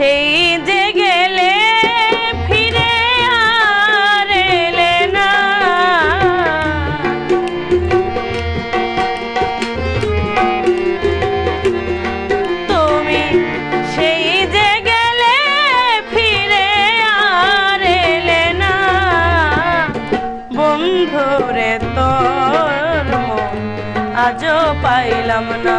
সেই যে ফিরে আর না। তুমি সেই যে গেলে ফিরে আর এলে না। বন্ধুরে তোর আজও পাইলাম না।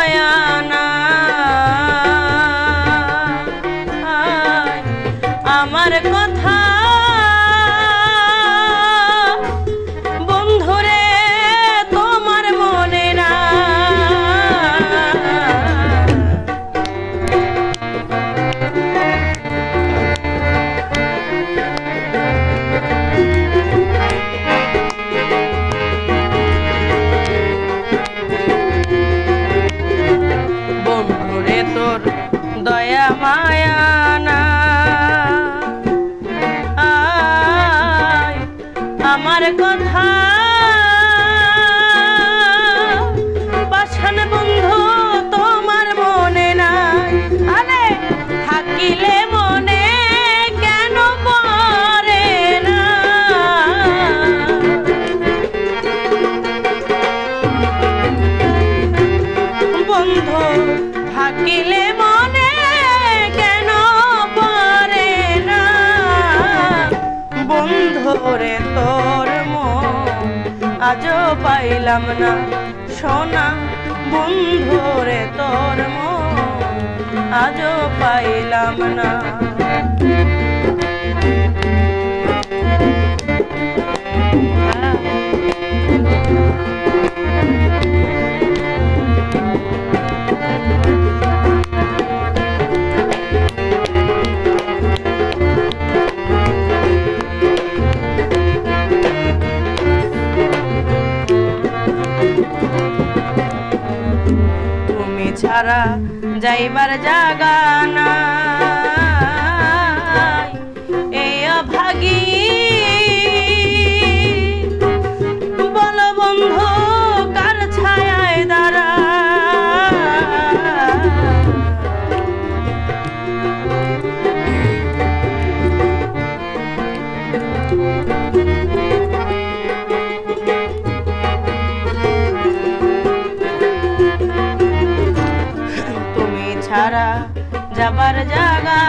নয়ন আমার কথা পাইলাম না। সোনা বন্ধুরে তোর আজও পাইলাম না। ছাড়া যাইবার জাগা ছাড়া যাবার জাগা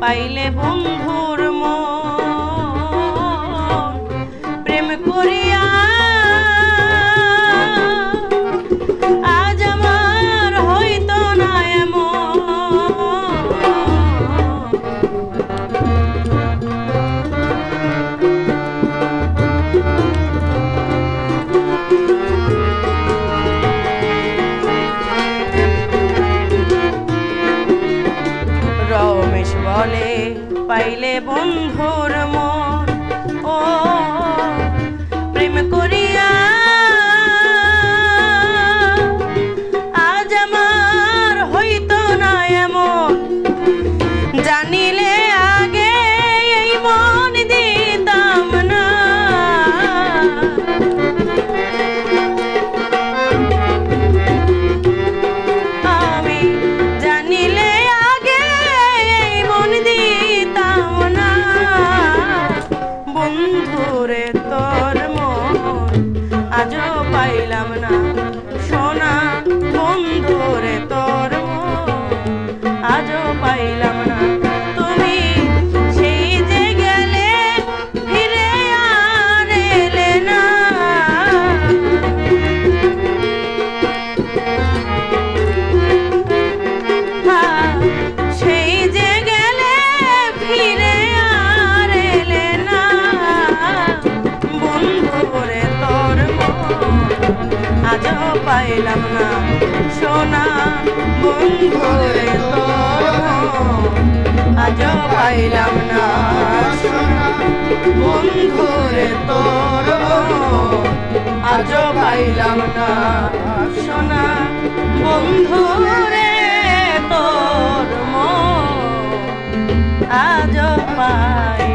পাইলে বন্ধুর পাইলে বন্ধুর ওরে তোর মন আজ পাইলাম না। সোনা বন্ধুরে আজ পাইলাম না। বন্ধু রে তোর আজ পাইলাম না। সোনা বন্ধুরে তোর আজ পাই